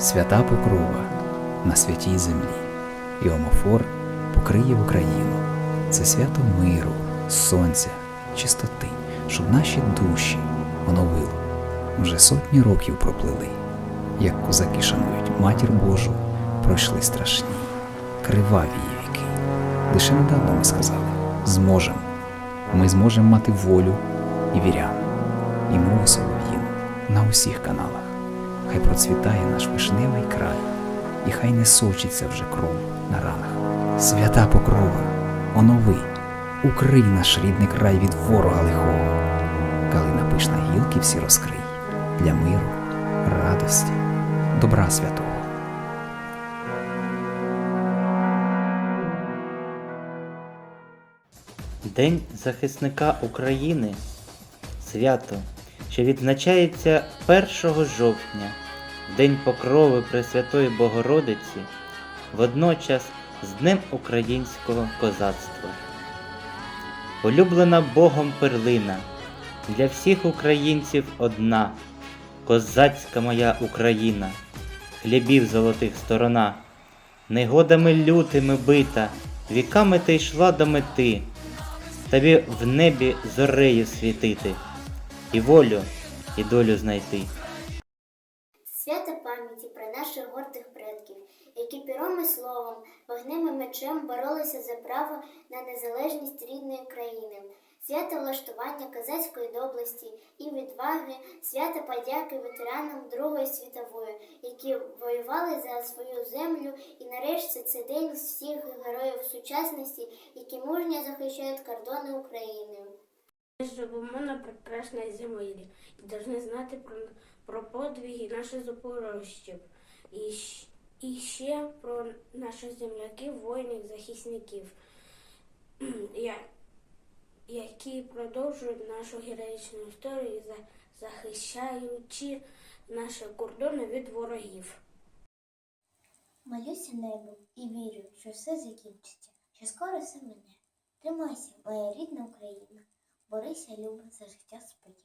Свята покрова на святій землі, і омофор покриє Україну. Це свято миру, сонця, чистоти, щоб наші душі оновило. Вже сотні років проплили, як козаки шанують матір Божу, пройшли страшні, криваві віки. Лише недавно ми сказали: зможемо. Ми зможемо мати волю і вірян, і мову солов'їну на усіх каналах. Хай процвітає наш вишневий край, і хай не сочиться вже кров на ранах. Свята покрова, онови, укрий наш рідний край від ворога лихого. Калина пишна гілки всі розкрий для миру, радості, добра святого. День захисника України свято, що відзначається 1 жовтня, День Покрови Пресвятої Богородиці, водночас з Днем українського козацтва. Улюблена Богом перлина, для всіх українців одна, козацька моя Україна, хлібів золотих сторона, негодами лютими бита, віками ти йшла до мети тобі в небі зорею світити, і волю, і долю знайти. Свято пам'яті про наших гордих предків, які пером і словом, вогнем і мечем боролися за право на незалежність рідної країни, свято влаштування козацької доблесті і відваги, свято подяки ветеранам Другої світової, які воювали за свою землю, і нарешті це день всіх героїв сучасності, які мужньо захищають кордони України. Мы живемо на прекрасній землі і повинні знати про, про подвиги наших запорожців і, і ще про наших земляків, воїнів, захисників, які продовжують нашу героїчну історію, захищаючи наші кордони від ворогів. Молюся небу і вірю, що все закінчиться, що скоро все мене. Тримайся, моя рідна Україна, борися, любить за життя своє.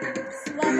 Bye-bye.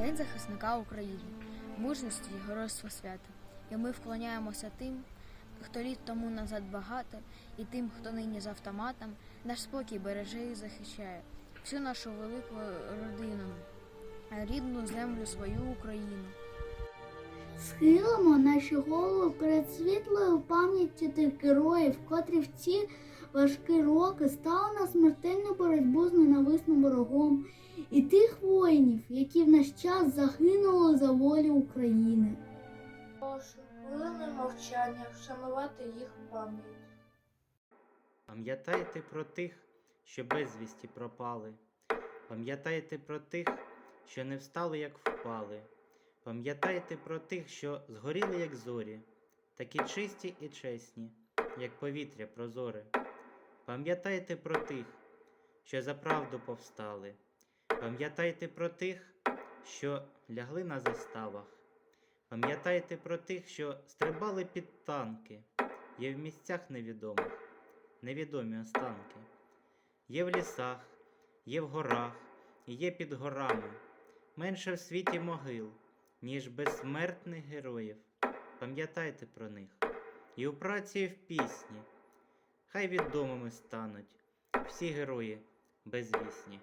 День захисника України, мужності і геройства свята. І ми вклоняємося тим, хто літ тому назад багато, і тим, хто нині з автоматом, наш спокій береже і захищає всю нашу велику родину, рідну землю свою Україну. Схилимо наші голови перед світлою пам'яттю тих героїв, котрі в ці важкі роки стали на смертельну боротьбу з ненависним ворогом, і тих воїнів, які в наш час загинули за волю України. Прошу хвилиною мовчання вшанувати їх пам'ять. Пам'ятайте про тих, що безвісті пропали. Пам'ятайте про тих, що не встали, як впали. Пам'ятайте про тих, що згоріли, як зорі, такі чисті і чесні, як повітря прозоре. Пам'ятайте про тих, що за правду повстали. Пам'ятайте про тих, що лягли на заставах. Пам'ятайте про тих, що стрибали під танки, є в місцях невідомих невідомі останки. Є в лісах, є в горах, є під горами. Менше в світі могил, ніж безсмертних героїв. Пам'ятайте про них. І у праці, і в пісні. Хай відомими стануть всі герої безвісні.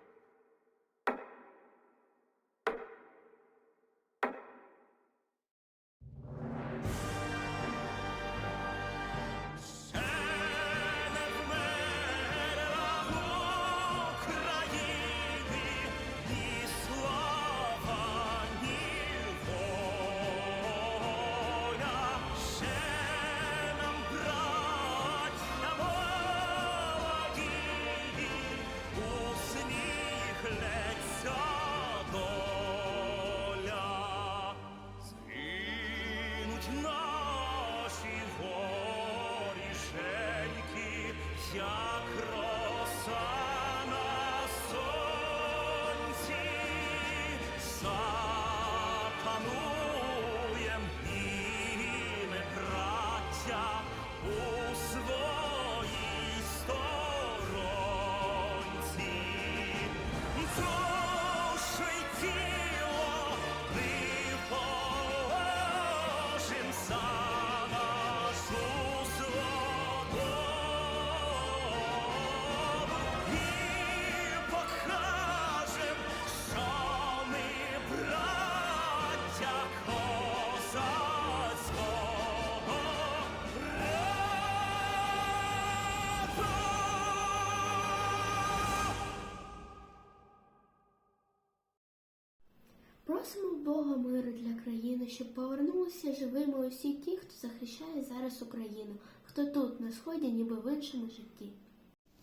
Щоб повернулися живими усі ті, хто захищає зараз Україну, хто тут, на сході, ніби в іншому житті.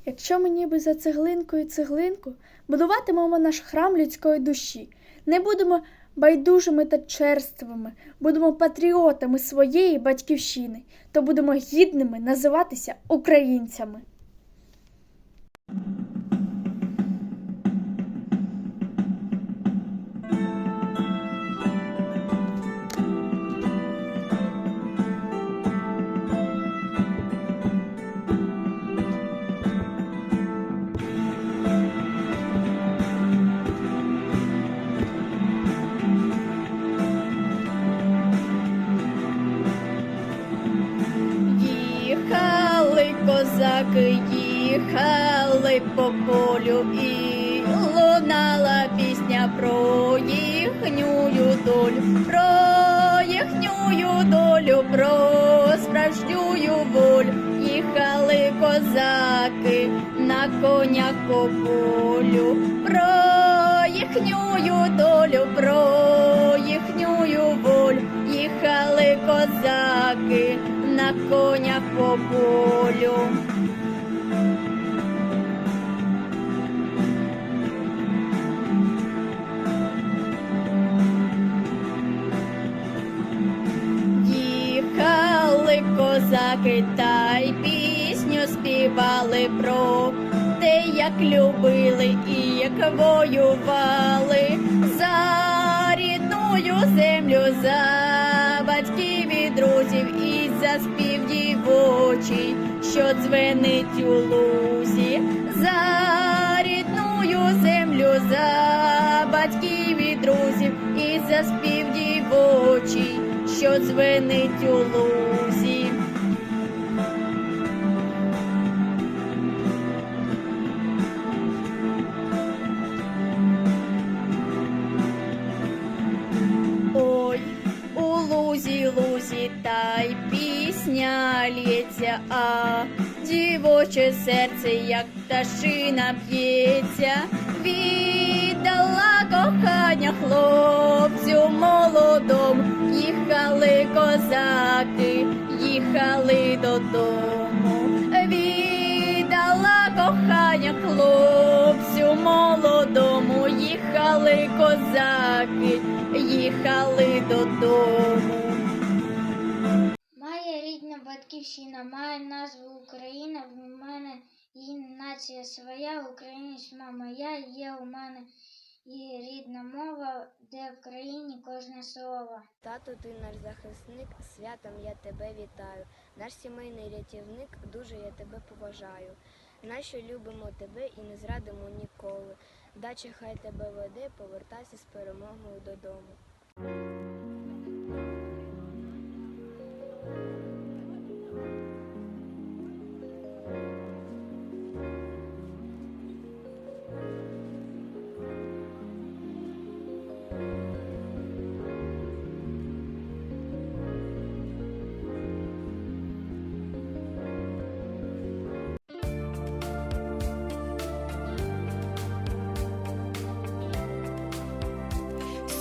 Якщо ми ніби за цеглинкою цеглинку будуватимемо наш храм людської душі, не будемо байдужими та черствими, будемо патріотами своєї батьківщини, то будемо гідними називатися українцями. Їхали по полю і лунала пісня про їхню долю, про їхню долю, про справжню волю. Їхали козаки на конях по полю, про їхню долю, про їхню волю. Їхали козаки на конях по полю. Козаки, та й пісню співали про те, як любили і як воювали за рідною землю, за батьків і друзів, і за спів дівочий, що дзвенить у лузі, за рідною землю, за батьків і друзів, і за спів дівочий, що дзвенить у лузі. Лється, а дівоче серце, як пташина б'ється, віддала кохання хлопцю молодому, їхали козаки, їхали додому, віддала кохання хлопцю молодому, їхали козаки, їхали додому. Батьківщина має назву Україна. В мене її нація своя, українець мама. Я є у мене і рідна мова, де в країні кожне слово. Тато, ти наш захисник, святом я тебе вітаю. Наш сімейний рятівник, дуже я тебе поважаю. Нащо любимо тебе і не зрадимо ніколи. Дача хай тебе веде, повертайся з перемогою додому.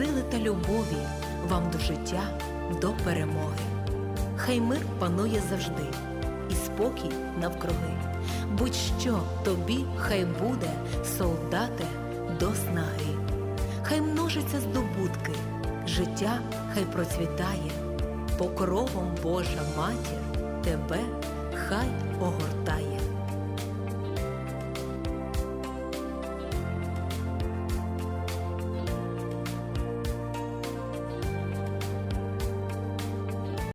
сили та любові вам до життя, до перемоги. Хай мир панує завжди, і спокій навкруги. Будь-що тобі хай буде, солдате, до снаги. Хай множиться здобутки, життя хай процвітає, покровом Божа матір тебе хай огортає.